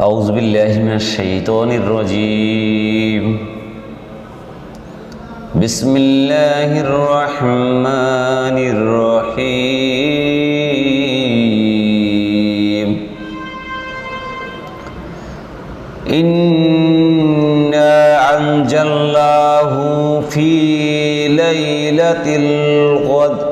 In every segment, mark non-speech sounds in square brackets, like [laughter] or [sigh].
أعوذ بالله من الشيطان الرجيم. بسم الله الرحمن الرحيم. إنا أنجلناه في ليلة القدر.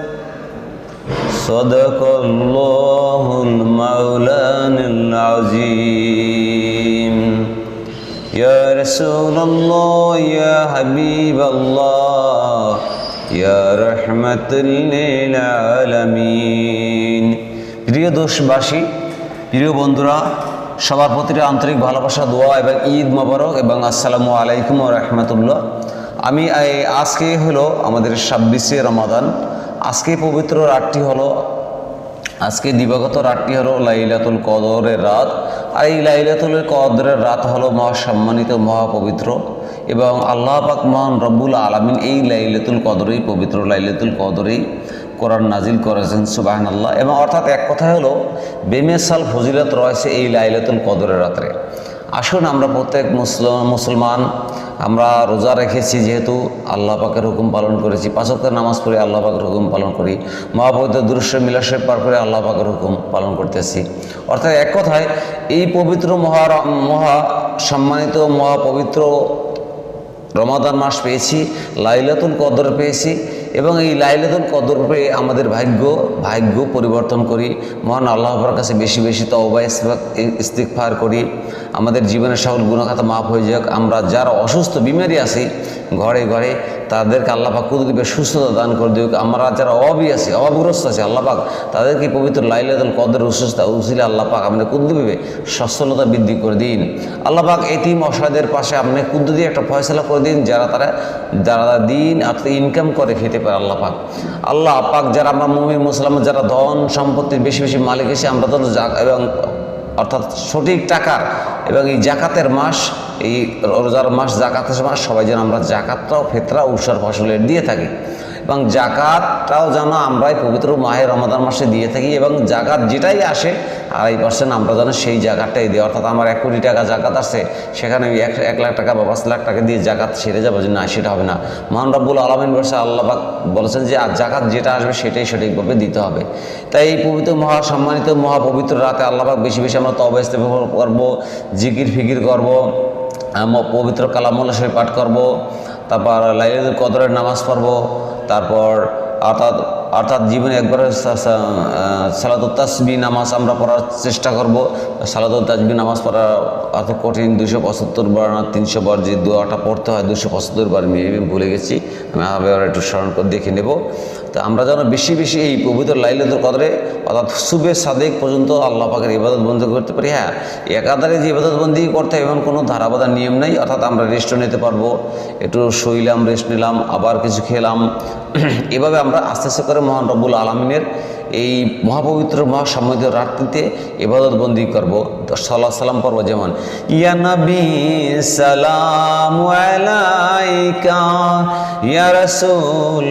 صدق الله المولانا العظيم يا رسول الله يا حبيب الله يا رحمة للعالمين প্রিয় দেশবাসী প্রিয় বন্ধুরা সবার প্রতি আন্তরিক ভালোবাসা দোয়া এবং ঈদ মোবারক এবং আসসালামু আলাইকুম ও রহমতুল্লাহ আমি এই- আজকে হলো আমাদের ছাব্বিশে রমাদান আজকে পবিত্র রাতটি হলো, আজকে দিবাগত রাতটি হলো লাইলাতুল কদরের রাত। আর এই লাইলাতুল কদরের রাত হলো মহাসম্মানিত, মহাপবিত্র। এবং আল্লাহ পাক মহান রব্বুল আলমিন এই লাইলাতুল কদরেই পবিত্র লাইলাতুল কদরেই কোরআন নাজিল করেছেন সুবাহান আল্লাহ এবং অর্থাৎ এক কথায় হলো, বেমেসাল ফজিলত রয়েছে এই লাইলাতুল কদরের রাত্রে। আসুন আমরা প্রত্যেক মুসলিম মুসলমান, আমরা রোজা রেখেছি যেহেতু আল্লাহ পাকের হুকুম পালন করেছি। পাঁচকের নামাজ পড়ে আল্লাহ পাকের হুকুম পালন করি। মহাপবিত্র দৃশ্য মিলাশে পার করে আল্লাহ পাকের হুকুম পালন করতেছি। অর্থাৎ এক কথায়, এই পবিত্র মহা মহা সম্মানিত মহাপবিত্র রমাদান মাস পেয়েছি, লাইলাতুল কদর পেয়েছি। এবং এই লাইলাতুল কদর আমাদের ভাগ্য ভাগ্য পরিবর্তন করি। মহান আল্লাহর কাছে বেশি বেশি তওবা ইস্তিকফার করি। আমাদের জীবনের সকল গুণখাতা মাফ হয়ে যাক। আমরা যারা অসুস্থ, বিমারি আছি, ঘরে ঘরে তাদেরকে আল্লাপাক কুদরীপের সুস্থতা দান করে দিক আমরা যারা অভাবী আছি অভাবগ্রস্ত আছি আল্লাপাক তাদেরকে পবিত্র লাইলাতুল কদর উসুস্তা উসিলে আল্লাপাক আমাদের কুদ্দুরীপে সচ্ছলতা বৃদ্ধি করে দিন। আল্লাপাক এটিম অসহায়দের পাশে আপনি দিয়ে একটা ফয়সলা করে দিন, যারা তারা, যারা দিন আপনি ইনকাম করে খেতে পারে আল্লাহ পাক। আল্লাহ পাক যারা আমরা মুমিন মুসলাম যারা ধন সম্পত্তির বেশি বেশি মালিক এসে আমরা তো এবং অর্থাৎ সঠিক টাকার এবং এই জাকাতের মাস, এই রোজার মাস, জাকাতের মাস, সবাই যেন আমরা জাকাতটাও ফেতরা উৎসর ফসলের দিয়ে থাকি। এবং জাকাতটাও যেন আমরাই পবিত্র মাহের রমাদান মাসে দিয়ে থাকি এবং জাকাত যেটাই আসে আড়াই পার্সেন্ট আমরা যেন সেই জাকাতটাই দিই। অর্থাৎ আমার এক কোটি টাকা জাকাত আসছে সেখানে আমি এক এক লাখ টাকা বা পাঁচ লাখ টাকা দিয়ে জাকাত সেরে যাব যে না, সেটা হবে না। মহান রব্বুল আলমিন বর্ষে আল্লাহবাক বলেছেন যে, আর জাকাত যেটা আসবে সেটাই সঠিকভাবে দিতে হবে। তাই এই পবিত্র মহা সম্মানিত মহাপবিত্র রাতে আল্লাহবাক বেশি বেশি আমরা তবে করব, জিকির ফিকির করব পবিত্র কালামুল্লা শরীফ পাঠ করব, তারপর লাইলাতুল কদরের নামাজ পড়ব তারপর অর্থাৎ অর্থাৎ জীবনে একবার সালাদুল তাসবি নামাজ আমরা পড়ার চেষ্টা করব। সালাদুল তাসবি নামাজ পড়া অত কঠিন, দুশো পঁচাত্তর বার না তিনশো বার যে দোয়াটা পড়তে হয়, দুশো পঁচাত্তর বার আমি ভুলে গেছি। আমি আবার একটু স্মরণ করে দেখে নেব। তো আমরা যেন বেশি বেশি এই পবিত্র লাইলাতুল কদরে, অর্থাৎ সুবে সাদেক পর্যন্ত আল্লাহ পাকের ইবাদত বন্ধ করতে পারি। হ্যাঁ একাধারে যে ইবাদত বন্দি করতে হয়, এমন কোনো ধারাবাধা নিয়ম নেই। অর্থাৎ আমরা রেস্টও নিতে পারব। একটু শুইলাম রেস্ট নিলাম, আবার কিছু খেলাম। [clears throat] এভাবে আমরা আস্তে আস্তে করে মহান রব্বুল আলমিনের এই মহাপবিত্র মহাসম্মিত রাত্রিতে ইবাদত বন্দি করব। সাল্লাহ সাল্লাম পর্ব যেমন, ইয়া নবী, সালাম আলাইকা, ইয়া রাসূল,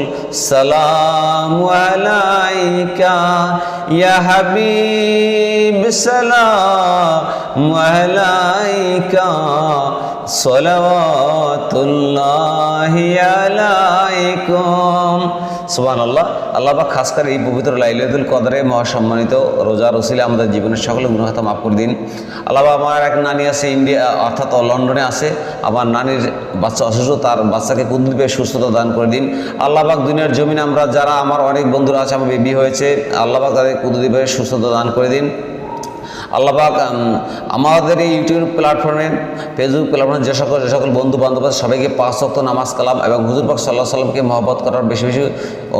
সালাম আলাইকা, ইয়া হাবিব, সালাম আলাইকা, সলাওয়াতুল্লাহি আলাইকুম। সুবহান আল্লাহ আল্লাহ বা খাস করে এই পবিত্র লাইলাতুল কদরে মহাসম্মানিত রোজা রসিলে আমাদের জীবনের সকলে গুণখাতা মাফ করে দিন। আল্লাহ আমার এক নানি আছে ইন্ডিয়া অর্থাৎ লন্ডনে আছে। আমার নানির বাচ্চা অসুস্থ, তার বাচ্চাকে কুদ্দীপে সুস্থতা দান করে দিন। আল্লাহ পাক দুনিয়ার জমিনে আমরা যারা, আমার অনেক বন্ধুরা আছে, আমার বেবি হয়েছে আল্লাহ পাক তাদের কুদ্দীপে সুস্থতা দান করে দিন। আল্লাহ পাক আমাদের এই ইউটিউব প্ল্যাটফর্মে ফেসবুক প্ল্যাটফর্মে যে সকল যে সকল বন্ধু বান্ধব আছে, সবাইকে পাঁচ সপ্ত নামাজ কালাম এবং হুজুর পাক সাল্লাহ সাল্লামকে মহব্বত করার বেশি বেশি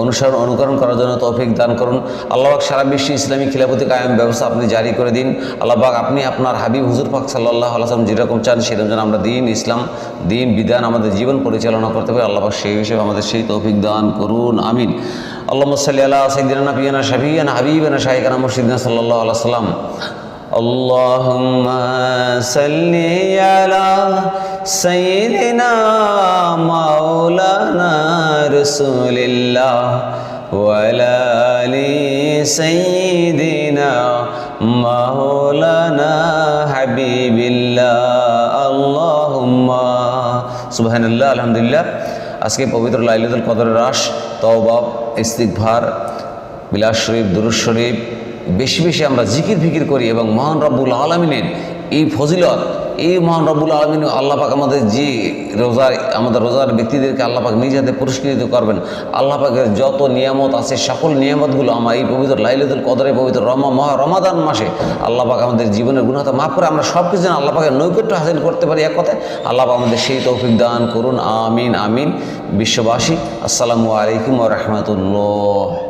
অনুসরণ, অনুকরণ করার জন্য তৌফিক দান করুন। আল্লাহ পাক সারা বিশ্বে ইসলামী খিলাফতি কায়েম ব্যবস্থা আপনি জারি করে দিন। আল্লাহ পাক আপনি আপনার হাবিব হুজুর পাক সাল্লাহ আলাইসালাম যেরকম চান, সেরকম যেন আমরা দিন ইসলাম, দিন বিধান আমাদের জীবন পরিচালনা করতে পারি। আল্লাহ পাক সেই হিসেবে আমাদের সেই তৌফিক দান করুন। আমিন। আল্লাহ সাল্লি আল্লাহ সঈদিনা নবীনা শাফিয়ানা হাবিবানা শাহিকানা মুর্শিদিনা সাল্লাহ আল্লাহ সাল্লাম اللهم صل على سيدنا مولانا رسول الله وعلى ال سيدنا مولانا حبيب الله اللهم সুবহান আল্লাহ আলহামদুলিল্লাহ আজকে পবিত্র লাইলাতুল কদরের রাস তওবা ইস্তিগফার বিলাস শরীফ দুরুজ শরীফ বেশি বেশি আমরা জিকির ফিকির করি এবং মহান রব্বুল আলমিনের এই ফজিলত, এই মহান রব্বুল আলমিন আল্লাহ পাক আমাদের যে রোজার আমাদের রোজার ব্যক্তিদেরকে আল্লাহ পাক নিজ হাতে পুরস্কৃত করবেন। আল্লাহ পাকের যত নিয়ামত আছে, সকল নিয়ামতগুলো আমার এই পবিত্র লাইলাতুল কদরে, পবিত্র রমা, মহা রমাদান মাসে আল্লাহ পাক আমাদের জীবনের গুণাতা মাফ করে আমরা সব কিছু যেন আল্লাহ পাকের নৈকট্য হাসিল করতে পারি এক কথায়। আল্লাপাক আমাদের সেই তৌফিক দান করুন, আমিন আমিন। বিশ্ববাসী, আসসালামু আলাইকুম রহমতুল্লাহ।